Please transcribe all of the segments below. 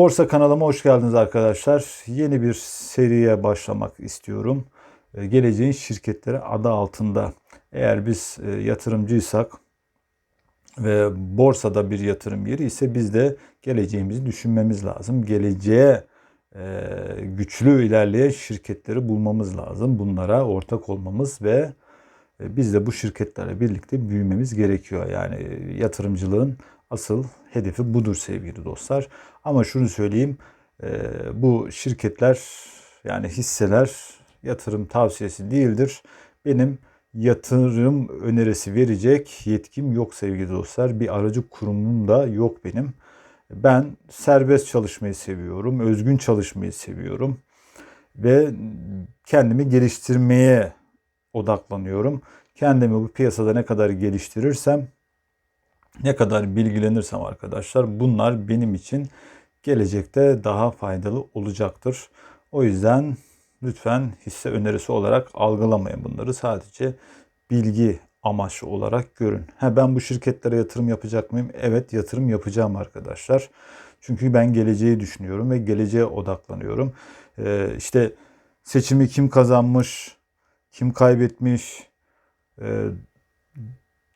Borsa kanalıma hoş geldiniz arkadaşlar. Yeni bir seriye başlamak istiyorum. Ee, Geleceğin şirketleri adı altında. Eğer biz e, yatırımcıysak ve borsada bir yatırım yeri ise biz de geleceğimizi düşünmemiz lazım. Geleceğe e, güçlü ilerleyen şirketleri bulmamız lazım. Bunlara ortak olmamız ve e, biz de bu şirketlerle birlikte büyümemiz gerekiyor. Yani yatırımcılığın asıl hedefi budur sevgili dostlar. Ama şunu söyleyeyim, e, bu şirketler yani hisseler yatırım tavsiyesi değildir. Benim yatırım önerisi verecek yetkim yok sevgili dostlar. Bir aracı kurumum da yok benim. Ben serbest çalışmayı seviyorum, özgün çalışmayı seviyorum ve kendimi geliştirmeye odaklanıyorum. Kendimi bu piyasada ne kadar geliştirirsem, ne kadar bilgilenirsem arkadaşlar bunlar benim için gelecekte daha faydalı olacaktır. O yüzden lütfen hisse önerisi olarak algılamayın bunları. Sadece bilgi amaçlı olarak görün. Ha ben bu şirketlere yatırım yapacak mıyım? Evet yatırım yapacağım arkadaşlar. Çünkü ben geleceği düşünüyorum ve geleceğe odaklanıyorum. Ee, işte seçimi kim kazanmış, kim kaybetmiş, e,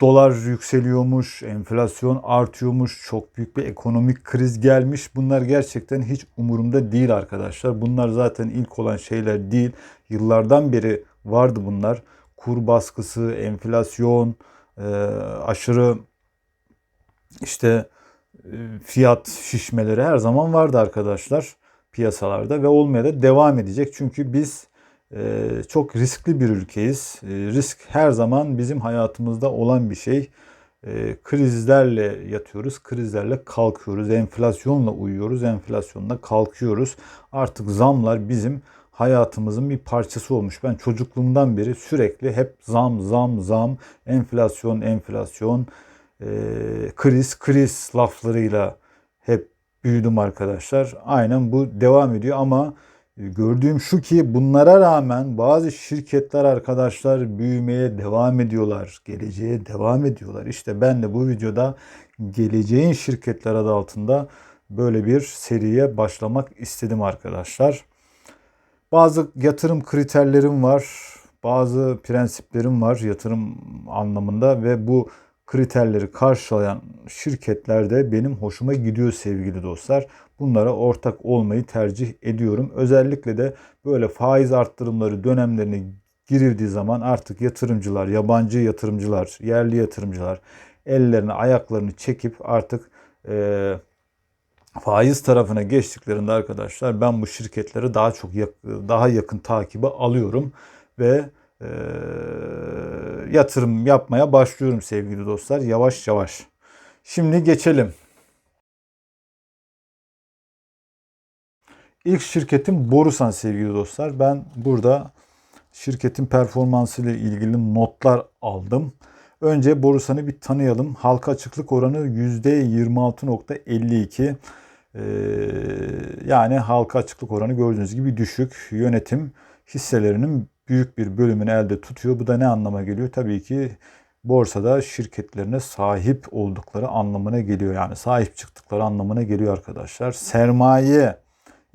dolar yükseliyormuş, enflasyon artıyormuş, çok büyük bir ekonomik kriz gelmiş. Bunlar gerçekten hiç umurumda değil arkadaşlar. Bunlar zaten ilk olan şeyler değil. Yıllardan beri vardı bunlar. Kur baskısı, enflasyon, e, aşırı işte e, fiyat şişmeleri her zaman vardı arkadaşlar piyasalarda ve olmaya da devam edecek. Çünkü biz çok riskli bir ülkeyiz. Ee, risk her zaman bizim hayatımızda olan bir şey. Ee, krizlerle yatıyoruz, krizlerle kalkıyoruz. Enflasyonla uyuyoruz, enflasyonla kalkıyoruz. Artık zamlar bizim hayatımızın bir parçası olmuş. Ben çocukluğumdan beri sürekli hep zam, zam, zam, enflasyon, enflasyon, kriz, kriz laflarıyla hep büyüdüm arkadaşlar. Aynen bu devam ediyor ama Gördüğüm şu ki bunlara rağmen bazı şirketler arkadaşlar büyümeye devam ediyorlar. Geleceğe devam ediyorlar. İşte ben de bu videoda geleceğin şirketler adı altında böyle bir seriye başlamak istedim arkadaşlar. Bazı yatırım kriterlerim var. Bazı prensiplerim var yatırım anlamında ve bu kriterleri karşılayan şirketlerde benim hoşuma gidiyor sevgili dostlar. Bunlara ortak olmayı tercih ediyorum. Özellikle de böyle faiz arttırımları dönemlerine girildiği zaman artık yatırımcılar, yabancı yatırımcılar, yerli yatırımcılar ellerini ayaklarını çekip artık e, faiz tarafına geçtiklerinde arkadaşlar ben bu şirketleri daha çok daha yakın takibe alıyorum ve e, yatırım yapmaya başlıyorum sevgili dostlar yavaş yavaş. Şimdi geçelim. İlk şirketim Borusan sevgili dostlar. Ben burada şirketin performansı ile ilgili notlar aldım. Önce Borusan'ı bir tanıyalım. Halka açıklık oranı %26.52. Ee, yani halka açıklık oranı gördüğünüz gibi düşük. Yönetim hisselerinin büyük bir bölümünü elde tutuyor. Bu da ne anlama geliyor? Tabii ki borsada şirketlerine sahip oldukları anlamına geliyor. Yani sahip çıktıkları anlamına geliyor arkadaşlar. Sermaye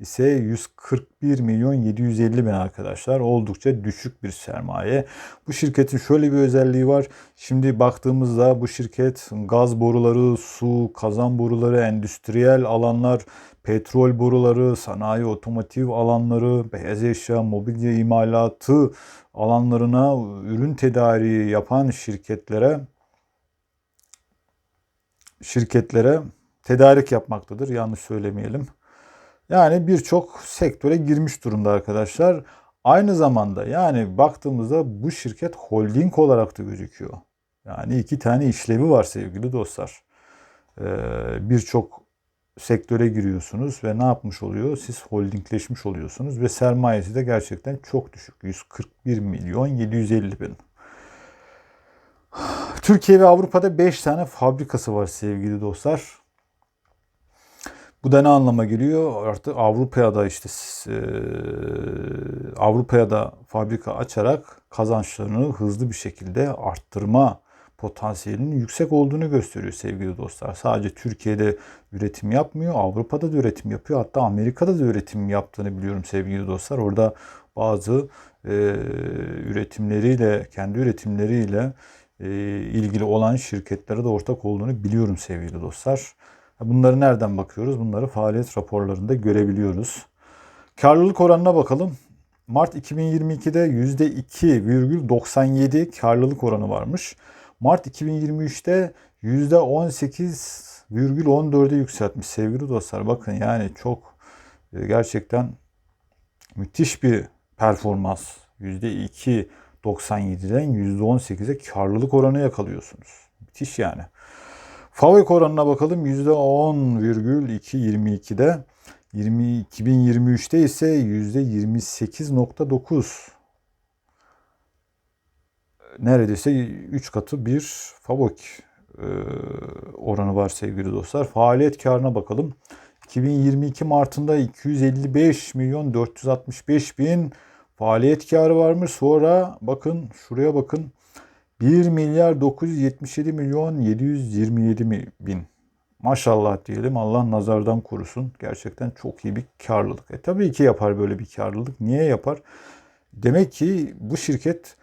ise 141 milyon 750 bin arkadaşlar. Oldukça düşük bir sermaye. Bu şirketin şöyle bir özelliği var. Şimdi baktığımızda bu şirket gaz boruları, su, kazan boruları, endüstriyel alanlar, petrol boruları, sanayi, otomotiv alanları, beyaz eşya, mobilya imalatı alanlarına ürün tedariği yapan şirketlere şirketlere tedarik yapmaktadır. Yanlış söylemeyelim. Yani birçok sektöre girmiş durumda arkadaşlar. Aynı zamanda yani baktığımızda bu şirket holding olarak da gözüküyor. Yani iki tane işlevi var sevgili dostlar. Ee, birçok sektöre giriyorsunuz ve ne yapmış oluyor? Siz holdingleşmiş oluyorsunuz ve sermayesi de gerçekten çok düşük. 141 milyon 750 bin. Türkiye ve Avrupa'da 5 tane fabrikası var sevgili dostlar. Bu da ne anlama geliyor? Artık Avrupa'ya da işte e, Avrupa'ya da fabrika açarak kazançlarını hızlı bir şekilde arttırma potansiyelinin yüksek olduğunu gösteriyor sevgili dostlar. Sadece Türkiye'de üretim yapmıyor, Avrupa'da da üretim yapıyor. Hatta Amerika'da da üretim yaptığını biliyorum sevgili dostlar. Orada bazı e, üretimleriyle, kendi üretimleriyle e, ilgili olan şirketlere de ortak olduğunu biliyorum sevgili dostlar. Bunları nereden bakıyoruz? Bunları faaliyet raporlarında görebiliyoruz. Karlılık oranına bakalım. Mart 2022'de %2,97 karlılık oranı varmış. Mart 2023'te %18,14'e yükseltmiş sevgili dostlar. Bakın yani çok e, gerçekten müthiş bir performans. %2,97'den %18'e karlılık oranı yakalıyorsunuz. Müthiş yani. Favik oranına bakalım %10,222'de 20, 2023'te ise %28.9 neredeyse 3 katı bir Favok e, oranı var sevgili dostlar. Faaliyet karına bakalım. 2022 Mart'ında 255 milyon 465 bin faaliyet karı varmış. Sonra bakın şuraya bakın 1 milyar 977 milyon 727 bin. Maşallah diyelim Allah nazardan korusun. Gerçekten çok iyi bir karlılık. E tabii ki yapar böyle bir karlılık. Niye yapar? Demek ki bu şirket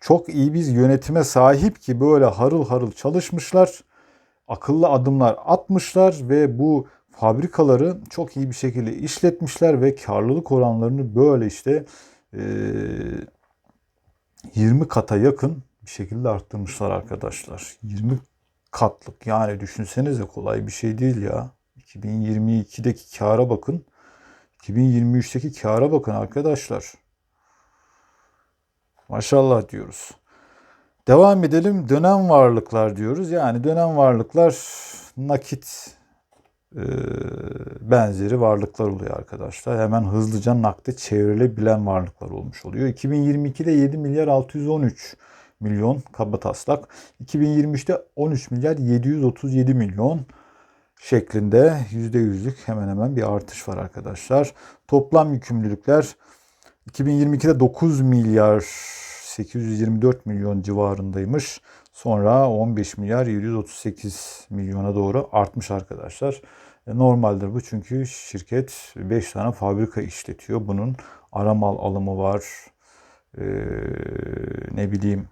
çok iyi bir yönetime sahip ki böyle harıl harıl çalışmışlar. Akıllı adımlar atmışlar ve bu fabrikaları çok iyi bir şekilde işletmişler ve karlılık oranlarını böyle işte e, 20 kata yakın bir şekilde arttırmışlar arkadaşlar. 20 katlık yani düşünsenize kolay bir şey değil ya. 2022'deki kâra bakın. 2023'teki kâra bakın arkadaşlar. Maşallah diyoruz. Devam edelim. Dönem varlıklar diyoruz. Yani dönem varlıklar nakit e, benzeri varlıklar oluyor arkadaşlar. Hemen hızlıca nakde çevrilebilen varlıklar olmuş oluyor. 2022'de 7 milyar 613 milyon kaba taslak. 2023'te 13 milyar 737 milyon şeklinde %100'lük hemen hemen bir artış var arkadaşlar. Toplam yükümlülükler 2022'de 9 milyar 824 milyon civarındaymış. Sonra 15 milyar 738 milyona doğru artmış arkadaşlar. E, normaldir bu çünkü şirket 5 tane fabrika işletiyor. Bunun ara mal alımı var. Ee, ne bileyim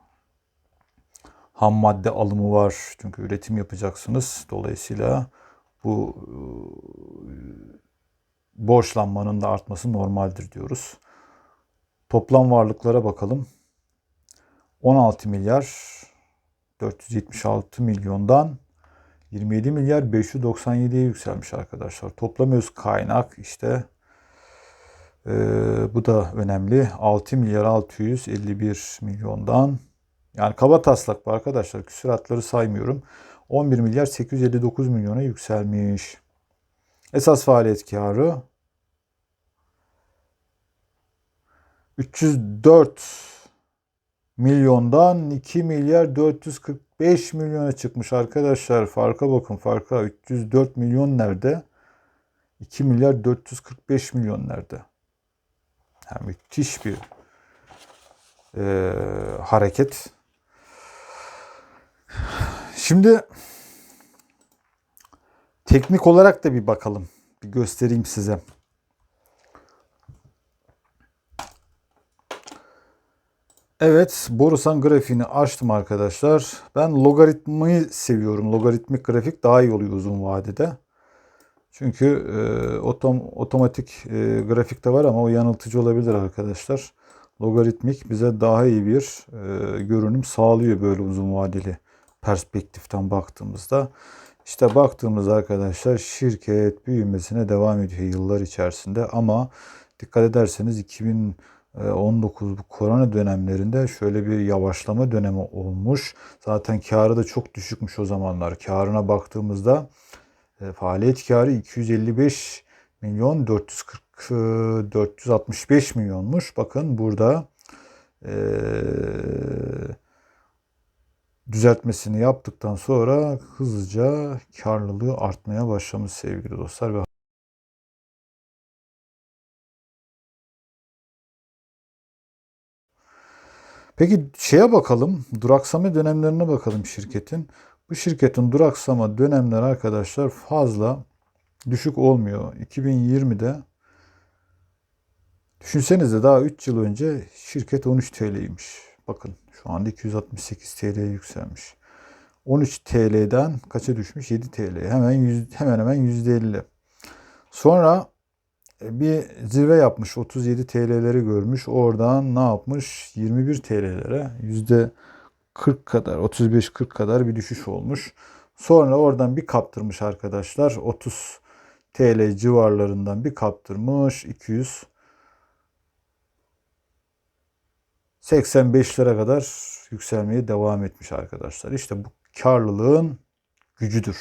ham madde alımı var. Çünkü üretim yapacaksınız. Dolayısıyla bu e, borçlanmanın da artması normaldir diyoruz. Toplam varlıklara bakalım. 16 milyar 476 milyondan 27 milyar 597'ye yükselmiş arkadaşlar. Toplam öz kaynak işte e, bu da önemli. 6 milyar 651 milyondan yani kaba taslak bu arkadaşlar. Küsuratları saymıyorum. 11 milyar 859 milyona yükselmiş. Esas faaliyet karı 304 milyondan 2 milyar 445 milyona çıkmış arkadaşlar. Farka bakın farka. 304 milyon nerede? 2 milyar 445 milyon nerede? Yani müthiş bir e, hareket. Şimdi teknik olarak da bir bakalım. Bir göstereyim size. Evet, Borusan grafiğini açtım arkadaşlar. Ben logaritmayı seviyorum. Logaritmik grafik daha iyi oluyor uzun vadede. Çünkü e, otom, otomatik e, grafik de var ama o yanıltıcı olabilir arkadaşlar. Logaritmik bize daha iyi bir e, görünüm sağlıyor böyle uzun vadeli perspektiften baktığımızda. İşte baktığımız arkadaşlar şirket büyümesine devam ediyor yıllar içerisinde ama dikkat ederseniz 2019 bu korona dönemlerinde şöyle bir yavaşlama dönemi olmuş. Zaten karı da çok düşükmüş o zamanlar. Karına baktığımızda e, faaliyet karı 255 milyon 440 465 milyonmuş. Bakın burada eee düzeltmesini yaptıktan sonra hızlıca karlılığı artmaya başlamış sevgili dostlar Peki şeye bakalım. Duraksama dönemlerine bakalım şirketin. Bu şirketin duraksama dönemleri arkadaşlar fazla düşük olmuyor. 2020'de düşünsenize daha 3 yıl önce şirket 13 TL'ymiş. Bakın şu anda 268 TL'ye yükselmiş. 13 TL'den kaça düşmüş? 7 TL. Hemen yüz, hemen hemen %50. Sonra bir zirve yapmış. 37 TL'leri görmüş. Oradan ne yapmış? 21 TL'lere yüzde 40 kadar, 35-40 kadar bir düşüş olmuş. Sonra oradan bir kaptırmış arkadaşlar. 30 TL civarlarından bir kaptırmış. 200 85'lere kadar yükselmeye devam etmiş arkadaşlar. İşte bu karlılığın gücüdür.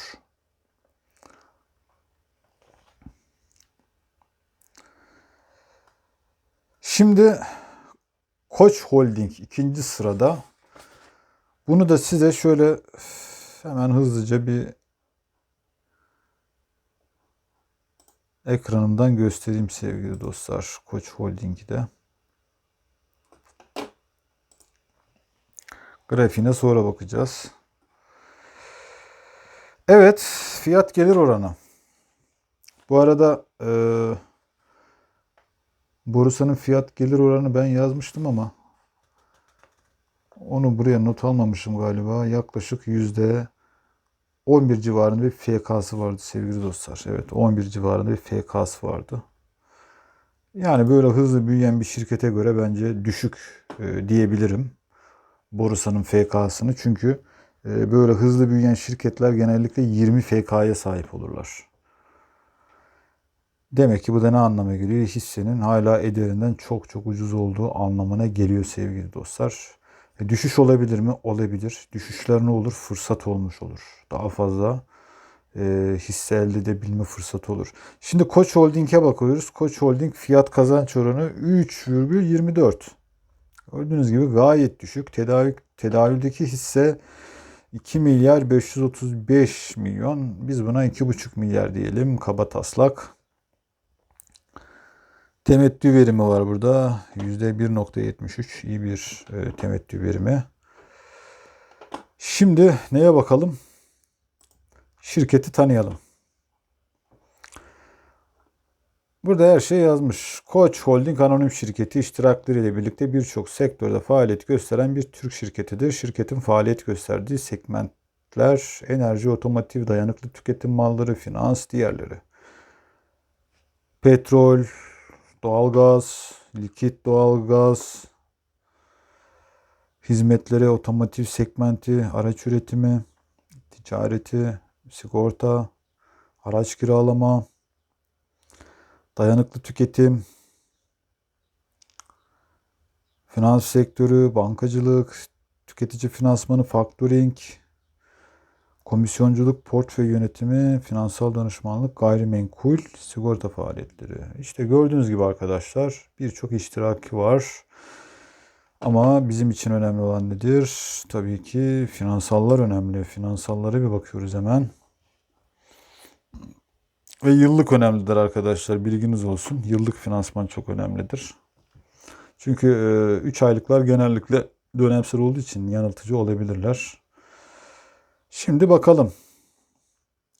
Şimdi Koç Holding ikinci sırada. Bunu da size şöyle hemen hızlıca bir ekranımdan göstereyim sevgili dostlar. Koç Holding'i de. Grafiğine sonra bakacağız. Evet, fiyat gelir oranı. Bu arada e, borsanın fiyat gelir oranı ben yazmıştım ama onu buraya not almamışım galiba. Yaklaşık yüzde 11 civarında bir FK'sı vardı sevgili dostlar. Evet 11 civarında bir FK'sı vardı. Yani böyle hızlı büyüyen bir şirkete göre bence düşük e, diyebilirim. Borsanın FK'sını. Çünkü e, böyle hızlı büyüyen şirketler genellikle 20 FK'ya sahip olurlar. Demek ki bu da ne anlama geliyor? Hissenin hala ederinden çok çok ucuz olduğu anlamına geliyor sevgili dostlar. E, düşüş olabilir mi? Olabilir. Düşüşler ne olur? Fırsat olmuş olur. Daha fazla e, hisse elde edebilme fırsatı olur. Şimdi Koç Holding'e bakıyoruz. Koç Holding fiyat kazanç oranı 3,24. Gördüğünüz gibi gayet düşük. Tedavi, tedavüldeki hisse 2 milyar 535 milyon. Biz buna 2,5 milyar diyelim. Kaba taslak. Temettü verimi var burada. %1.73 iyi bir e, temettü verimi. Şimdi neye bakalım? Şirketi tanıyalım. Burada her şey yazmış. Koç Holding Anonim Şirketi iştirakleriyle birlikte birçok sektörde faaliyet gösteren bir Türk şirketidir. Şirketin faaliyet gösterdiği segmentler enerji, otomotiv, dayanıklı tüketim malları, finans, diğerleri. Petrol, doğalgaz, likit doğalgaz, hizmetleri, otomotiv segmenti, araç üretimi, ticareti, sigorta, araç kiralama, dayanıklı tüketim, finans sektörü, bankacılık, tüketici finansmanı, faktöring, komisyonculuk, portföy yönetimi, finansal danışmanlık, gayrimenkul, sigorta faaliyetleri. İşte gördüğünüz gibi arkadaşlar birçok iştiraki var. Ama bizim için önemli olan nedir? Tabii ki finansallar önemli. Finansallara bir bakıyoruz hemen. Ve yıllık önemlidir arkadaşlar. Bilginiz olsun. Yıllık finansman çok önemlidir. Çünkü 3 e, aylıklar genellikle dönemsel olduğu için yanıltıcı olabilirler. Şimdi bakalım.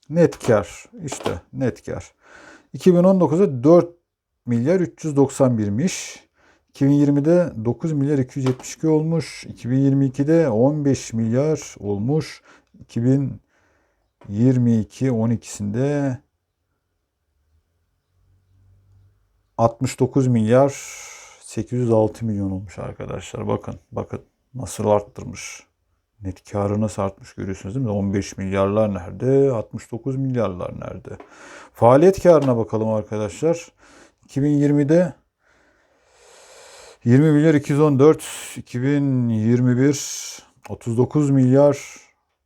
Net kar. İşte net kar. 2019'da 4 milyar 391'miş. 2020'de 9 milyar 272 olmuş. 2022'de 15 milyar olmuş. 2022 12'sinde 69 milyar 806 milyon olmuş arkadaşlar. Bakın bakın nasıl arttırmış. Net karı nasıl artmış görüyorsunuz değil mi? 15 milyarlar nerede? 69 milyarlar nerede? Faaliyet karına bakalım arkadaşlar. 2020'de 20 milyar 214, 2021 39 milyar,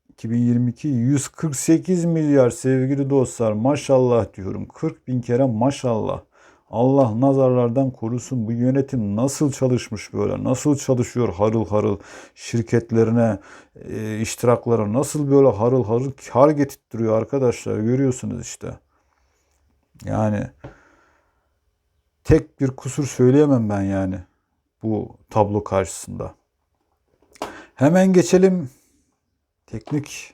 2022 148 milyar sevgili dostlar. Maşallah diyorum. 40 bin kere maşallah. Allah nazarlardan korusun. Bu yönetim nasıl çalışmış böyle? Nasıl çalışıyor harıl harıl şirketlerine, e, iştiraklara nasıl böyle harıl harıl kar getirtiyor arkadaşlar görüyorsunuz işte. Yani tek bir kusur söyleyemem ben yani bu tablo karşısında. Hemen geçelim teknik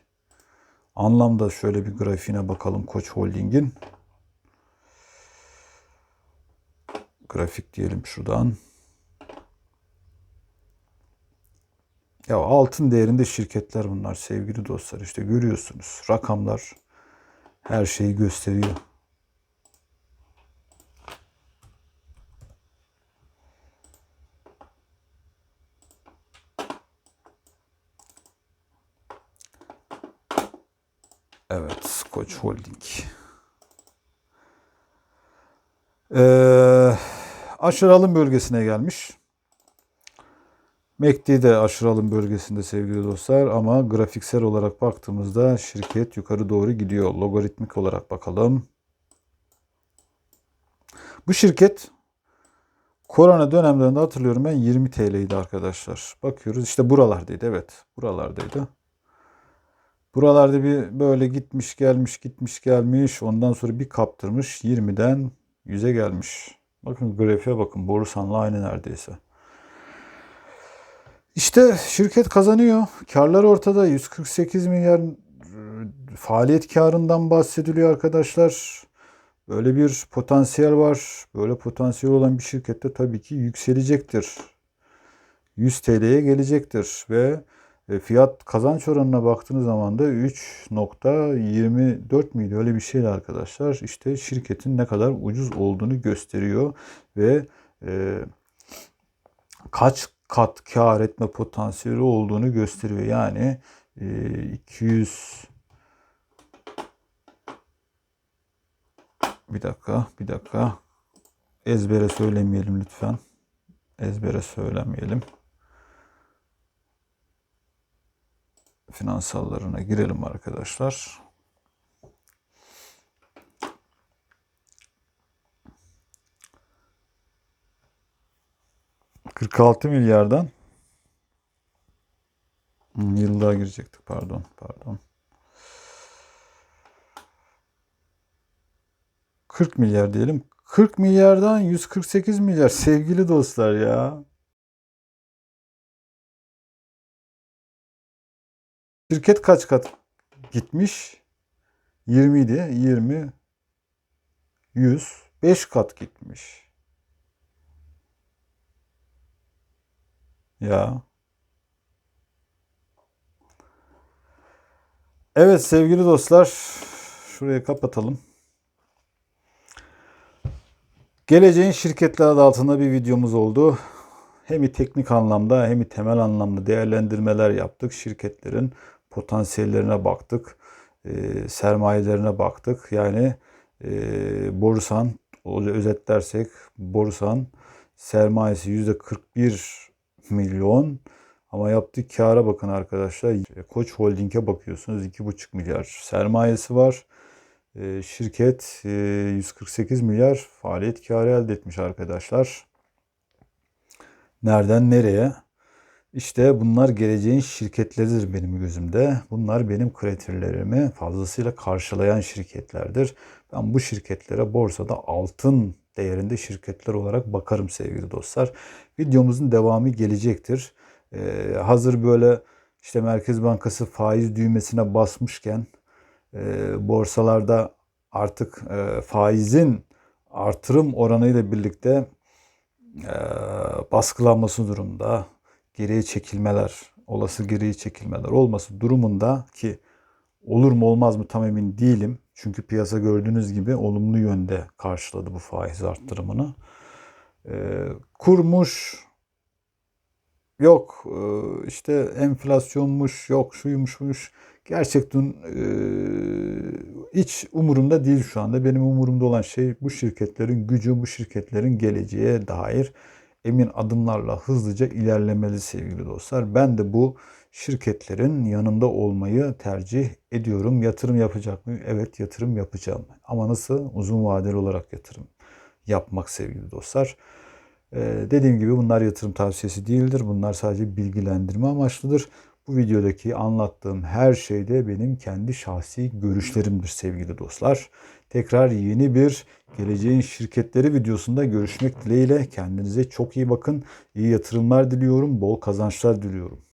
anlamda şöyle bir grafiğine bakalım Koç Holding'in. Grafik diyelim şuradan. Ya altın değerinde şirketler bunlar sevgili dostlar. İşte görüyorsunuz rakamlar her şeyi gösteriyor. Evet, Koç Holding. Ee, aşırı alım bölgesine gelmiş. MACD de aşırı alım bölgesinde sevgili dostlar ama grafiksel olarak baktığımızda şirket yukarı doğru gidiyor. Logaritmik olarak bakalım. Bu şirket korona dönemlerinde hatırlıyorum ben 20 TL'ydi arkadaşlar. Bakıyoruz işte buralardaydı evet buralardaydı. Buralarda bir böyle gitmiş gelmiş gitmiş gelmiş ondan sonra bir kaptırmış 20'den 100'e gelmiş. Bakın grafiğe bakın Borusan'la aynı neredeyse. İşte şirket kazanıyor. Karlar ortada. 148 milyar e, faaliyet karından bahsediliyor arkadaşlar. Böyle bir potansiyel var. Böyle potansiyel olan bir şirkette tabii ki yükselecektir. 100 TL'ye gelecektir ve e, fiyat kazanç oranına baktığınız zaman da 3.24 milyon öyle bir şeydi arkadaşlar. İşte şirketin ne kadar ucuz olduğunu gösteriyor ve e, kaç kat kar etme potansiyeli olduğunu gösteriyor. Yani e, 200 bir dakika bir dakika ezbere söylemeyelim lütfen. Ezbere söylemeyelim. Finansallarına girelim arkadaşlar. Kırk altı milyardan hmm, yıllığa girecektik pardon pardon. 40 milyar diyelim. 40 milyardan 148 milyar sevgili dostlar ya. Şirket kaç kat gitmiş? 20 idi. 20 100 5 kat gitmiş. Ya. Evet sevgili dostlar şurayı kapatalım. Geleceğin şirketler adı altında bir videomuz oldu. Hem teknik anlamda hem temel anlamda değerlendirmeler yaptık. Şirketlerin potansiyellerine baktık. E, sermayelerine baktık. Yani e, Borusan özetlersek Borusan sermayesi %41 milyon ama yaptığı kâra bakın arkadaşlar. Koç Holding'e bakıyorsunuz 2,5 milyar sermayesi var. E, şirket e, 148 milyar faaliyet kârı elde etmiş arkadaşlar. Nereden nereye? İşte bunlar geleceğin şirketleridir benim gözümde. Bunlar benim kriterlerimi fazlasıyla karşılayan şirketlerdir. Ben bu şirketlere borsada altın değerinde şirketler olarak bakarım sevgili dostlar. Videomuzun devamı gelecektir. Ee, hazır böyle işte Merkez Bankası faiz düğmesine basmışken e, borsalarda artık e, faizin artırım oranıyla birlikte e, baskılanması durumda geriye çekilmeler, olası geriye çekilmeler olması durumunda ki olur mu olmaz mı tam emin değilim. Çünkü piyasa gördüğünüz gibi olumlu yönde karşıladı bu faiz arttırımını. Ee, kurmuş yok e, işte enflasyonmuş yok şuymuşmuş gerçekten e, hiç umurumda değil şu anda. Benim umurumda olan şey bu şirketlerin gücü, bu şirketlerin geleceğe dair emin adımlarla hızlıca ilerlemeli sevgili dostlar. Ben de bu şirketlerin yanında olmayı tercih ediyorum. Yatırım yapacak mıyım? Evet yatırım yapacağım. Ama nasıl? Uzun vadeli olarak yatırım yapmak sevgili dostlar. Ee, dediğim gibi bunlar yatırım tavsiyesi değildir. Bunlar sadece bilgilendirme amaçlıdır. Bu videodaki anlattığım her şey de benim kendi şahsi görüşlerimdir sevgili dostlar. Tekrar yeni bir geleceğin şirketleri videosunda görüşmek dileğiyle kendinize çok iyi bakın. İyi yatırımlar diliyorum, bol kazançlar diliyorum.